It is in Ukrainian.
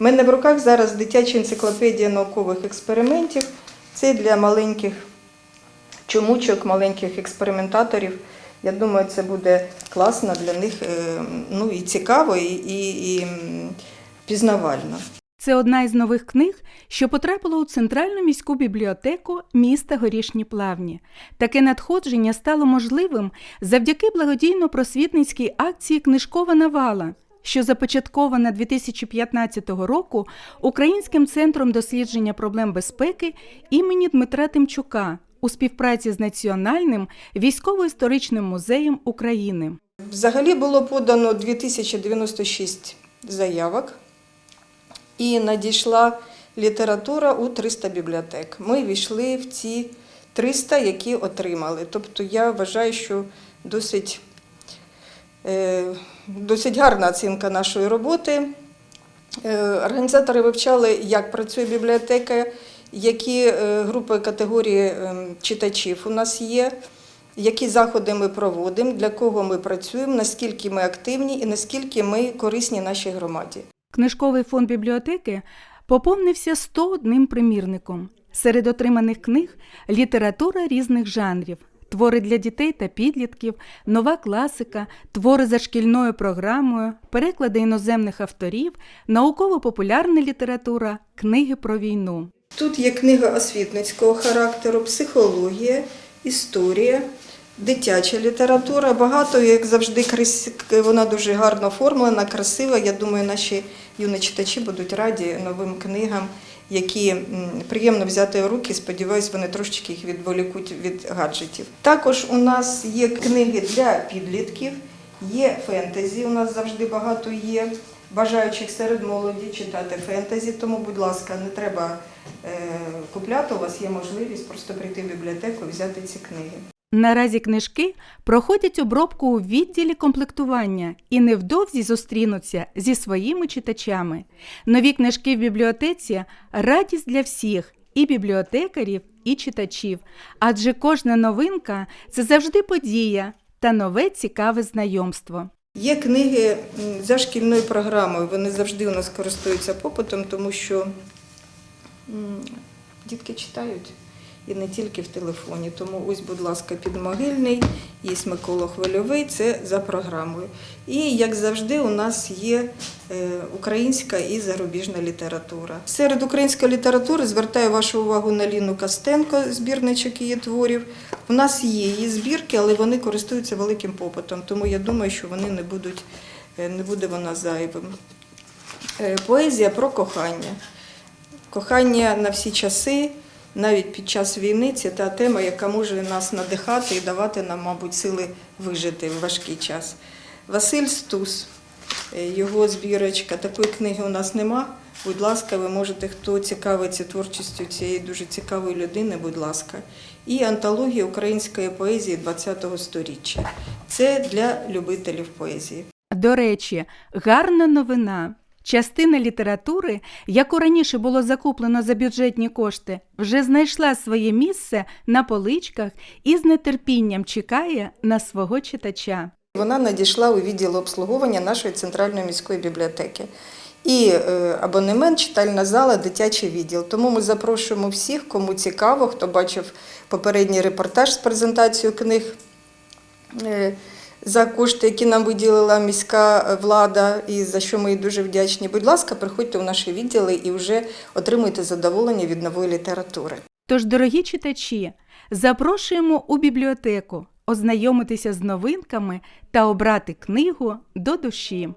У мене в руках зараз дитяча енциклопедія наукових експериментів. Це для маленьких чомучок, маленьких експериментаторів. Я думаю, це буде класно для них е, ну, і цікаво, і, і, і пізнавально. Це одна із нових книг, що потрапила у центральну міську бібліотеку міста Горішні Плавні. Таке надходження стало можливим завдяки благодійно-просвітницькій акції Книжкова навала, що започаткована 2015 року Українським центром дослідження проблем безпеки імені Дмитра Тимчука у співпраці з Національним військово-історичним музеєм України. Взагалі було подано 2096 заявок і надійшла література у 300 бібліотек. Ми війшли в ці 300, які отримали. Тобто я вважаю, що досить, е, досить гарна оцінка нашої роботи. Е, Організатори вивчали, як працює бібліотека, які е, групи категорії е, читачів у нас є, які заходи ми проводимо, для кого ми працюємо, наскільки ми активні і наскільки ми корисні нашій громаді. Книжковий фонд бібліотеки поповнився 101 примірником. Серед отриманих книг література різних жанрів, твори для дітей та підлітків, нова класика, твори за шкільною програмою, переклади іноземних авторів, науково-популярна література, книги про війну. Тут є книга освітницького характеру, психологія, історія, дитяча література. Багато, як завжди, вона дуже гарно оформлена, красива. Я думаю, наші юні читачі будуть раді новим книгам, які приємно взяти в руки. Сподіваюсь, вони трошечки їх відволікуть від гаджетів. Також у нас є книги для підлітків, є фентезі. У нас завжди багато є. Бажаючих серед молоді читати фентезі, тому, будь ласка, не треба е, купляти. У вас є можливість просто прийти в бібліотеку і взяти ці книги. Наразі книжки проходять обробку у відділі комплектування і невдовзі зустрінуться зі своїми читачами. Нові книжки в бібліотеці радість для всіх і бібліотекарів, і читачів, адже кожна новинка це завжди подія та нове цікаве знайомство. Є книги за шкільною програмою. Вони завжди у нас користуються попитом, тому що дітки читають і не тільки в телефоні. Тому ось, будь ласка, підмогильний, є Микола Хвильовий, це за програмою. І як завжди, у нас є е, українська і зарубіжна література. Серед української літератури звертаю вашу увагу на Ліну Костенко, збірничок її творів. У нас є її збірки, але вони користуються великим попитом, тому я думаю, що вони не будуть, е, не буде вона зайвим. Е, Поезія про кохання. Кохання на всі часи, навіть під час війни, це та тема, яка може нас надихати і давати нам, мабуть, сили вижити в важкий час. Василь Стус, е, його збірочка, такої книги у нас нема. Будь ласка, ви можете, хто цікавиться творчістю цієї дуже цікавої людини, будь ласка. І антологія української поезії ХХ століття. Це для любителів поезії. До речі, гарна новина. Частина літератури, яку раніше було закуплено за бюджетні кошти, вже знайшла своє місце на поличках і з нетерпінням чекає на свого читача. Вона надійшла у відділ обслуговування нашої центральної міської бібліотеки. І е, абонемент, читальна зала, дитячий відділ. Тому ми запрошуємо всіх, кому цікаво, хто бачив попередній репортаж з презентацією книг е, за кошти, які нам виділила міська влада, і за що ми їй дуже вдячні. Будь ласка, приходьте в наші відділи і вже отримуйте задоволення від нової літератури. Тож, дорогі читачі, запрошуємо у бібліотеку ознайомитися з новинками та обрати книгу до душі.